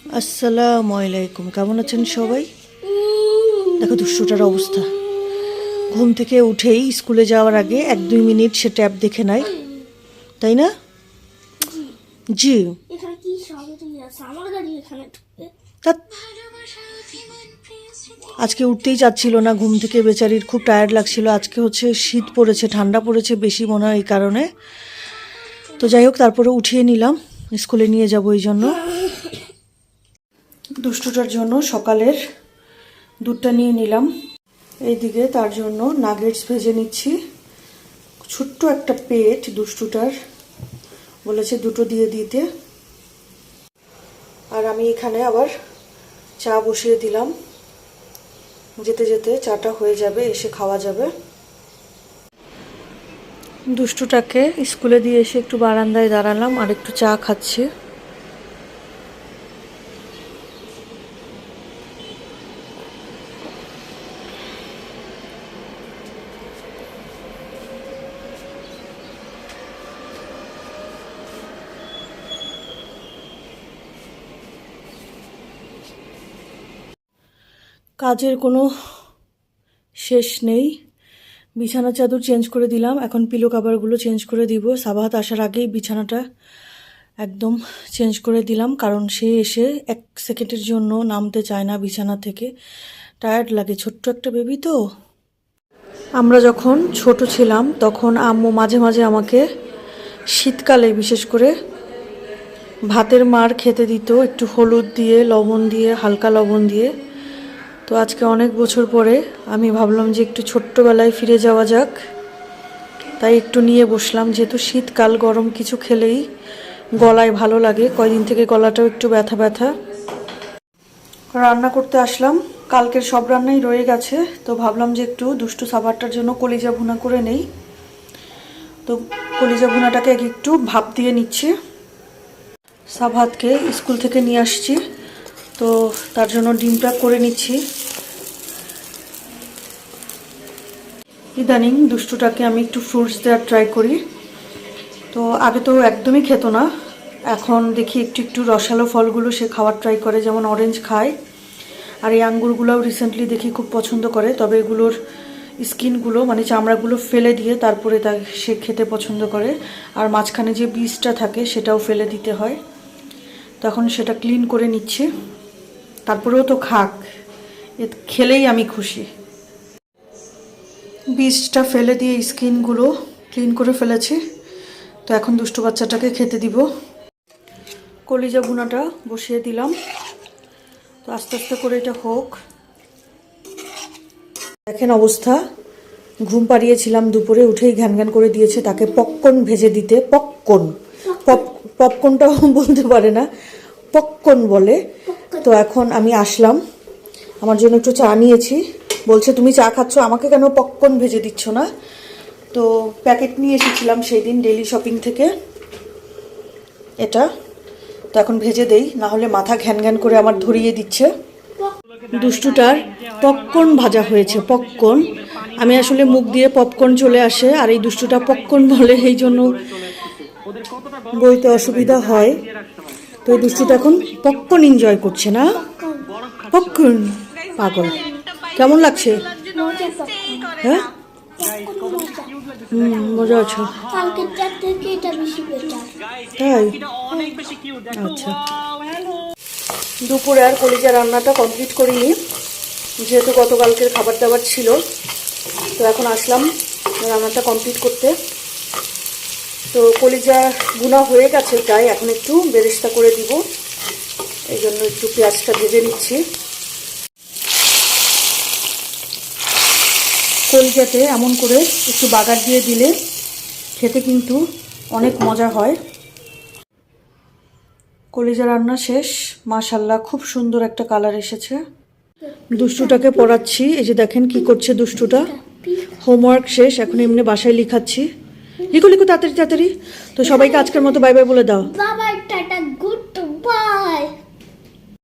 আসসালামু আলাইকুম কেমন আছেন সবাই? দেখো দুষ্টুটার অবস্থা। ঘুম থেকে উঠেই স্কুলে যাওয়ার আগে এক দুই মিনিট সে ট্যাব দেখে নেয়। তাই না? জি। আজকে উঠতেই চাচ্ছিল না ঘুম থেকে বেচারির খুব টায়ার্ড লাগছিল। আজকে হচ্ছে শীত পড়েছে ঠান্ডা পড়েছে বেশি মনে হয় এই কারণে। তো যাই হোক তারপরে উঠিয়ে নিলাম। স্কুলে নিয়ে যাব এই জন্য। দুষ্টুটার জন্য সকালের দুধটা নিয়ে নিলাম। এইদিকে তার জন্য নাগেটস ভেজে নিচ্ছি। ছোট্ট একটা পেট দুষ্টুটার, বলেছে দুটো দিয়ে দিতে। আর আমি এখানে আবার চা বসিয়ে দিলাম। যেতে যেতে চাটা হয়ে যাবে, এসে খাওয়া যাবে। দুষ্টুটাকে স্কুলে দিয়ে এসে একটু বারান্দায় দাঁড়ালাম, আর একটু চা খাচ্ছি। কাজের কোনো শেষ নেই। বিছানা চাদর চেঞ্জ করে দিলাম। এখন পিলো কাভারগুলো চেঞ্জ করে দিব। সাবাহাত আসার আগেই বিছানাটা একদম চেঞ্জ করে দিলাম, কারণ সে এসে এক সেকেন্ডের জন্য নামতে চায় না বিছানা থেকে। টায়ার্ড লাগে, ছোট্ট একটা বেবি তো। আমরা যখন ছোট ছিলাম, তখন আম্মু মাঝে মাঝে আমাকে শীতকালে বিশেষ করে ভাতের মার খেতে দিত। একটু হলুদ দিয়ে, লবণ দিয়ে, হালকা লবণ দিয়ে। তো আজকে অনেক বছর পরে আমি ভাবলাম যে একটু ছোট্টবেলায় ফিরে যাওয়া যাক। তাই একটু নিয়ে বসলাম, যেহেতু শীতকাল, গরম কিছু খেলেই গলায় ভালো লাগে। কয়দিন থেকে গলাটাও একটু ব্যথা ব্যথা। রান্না করতে আসলাম। কালকের সব রান্নাই রয়ে গেছে। তো ভাবলাম যে একটু দুষ্টু সাবারটার জন্য কলিজা ভুনা করে নেই। তো কলিজা ভুনাটাকে একটু ভাপ দিয়ে নিচ্ছে। সাভাতকে স্কুল থেকে নিয়ে আসছি। তো তার জন্য ডিমটা করে নিচ্ছি। ইদানিং দুষ্টুটাকে আমি একটু ফ্রুটস দেওয়ার ট্রাই করি। তো আগে তো একদমই খেত না। এখন দেখি একটু একটু রসালো ফলগুলো সে খাওয়ার ট্রাই করে, যেমন অরেঞ্জ খায়। আর এই আঙ্গুরগুলোও রিসেন্টলি দেখি খুব পছন্দ করে, তবে এগুলোর স্কিনগুলো মানে চামড়াগুলো ফেলে দিয়ে তারপরে তা সে খেতে পছন্দ করে। আর মাঝখানে যে বীজটা থাকে সেটাও ফেলে দিতে হয়। তখন সেটা ক্লিন করে নিচ্ছে। তারপরেও তো খাক, এ খেলেই আমি খুশি। বীজটা ফেলে দিয়ে স্কিনগুলো ক্লিন করে ফেলেছি, তো এখন দুষ্টু বাচ্চাটাকে খেতে দিব। কলিজা ভুনাটা বসিয়ে দিলাম, তো আস্তে আস্তে করে এটা হোক। দেখেন অবস্থা, ঘুম পাড়িয়েছিলাম দুপুরে, উঠেই ঘ্যান ঘ্যান করে দিয়েছে, তাকে পপকর্ন ভেজে দিতে, পপকর্ন। পপ, পপকর্নটাও বলতে পারে না পপকর্ন বলে। তো এখন আমি আসলাম। আমার জন্য একটু চা নিয়েছি। বলছে তুমি চা খাচ্ছ? আমাকে কেন পপকর্ন ভেজে দিচ্ছ না? তো প্যাকেট নিয়ে এসেছিলাম সেই দিন ডেলি শপিং থেকে। এটা। তো এখন ভেজে দেই না হলে মাথা ঘ্যান ঘ্যান করে আমার ধরিয়ে দিচ্ছে। দুষ্টুটার পপকর্ন ভাজা হয়েছে পপকর্ন আমি আসলে মুখ দিয়ে পপকর্ন চলে আসে আর এই দুষ্টুটা পপকর্ন বলে এই জন্য বইতে অসুবিধা হয়। তো এই দুষ্টুটা এখন পপকর্ন এনজয় করছে না? পপকর্ন পাগল। কেমন লাগছে? হ্যাঁ? মজা তাই? আচ্ছা। দুপুরে আর কলিজা রান্নাটা কমপ্লিট করিনি। যেহেতু গতকালকের খাবার দাবার ছিল, তো এখন আসলাম রান্নাটা কমপ্লিট করতে। তো কলিজা গুণা হয়ে গেছে তাই এখন একটু বেরেস্তা করে দিব। এই জন্য একটু পেঁয়াজটা ভেজে নিচ্ছি। কলিজাতে এমন করে একটু বাগার দিয়ে দিলে খেতে কিন্তু অনেক মজা হয়। কলিজা রান্না শেষ। মাশাল্লাহ খুব সুন্দর একটা কালার এসেছে। দুষ্টুটাকে পড়াচ্ছি। এই যে দেখেন কি করছে দুষ্টুটা। হোমওয়ার্ক শেষ এখন এমনি বাসায় লিখাচ্ছি। লিখো লিখো তাড়াতাড়ি তাড়াতাড়ি। তো সবাইকে আজকের মতো বাই বাই বলে দাও।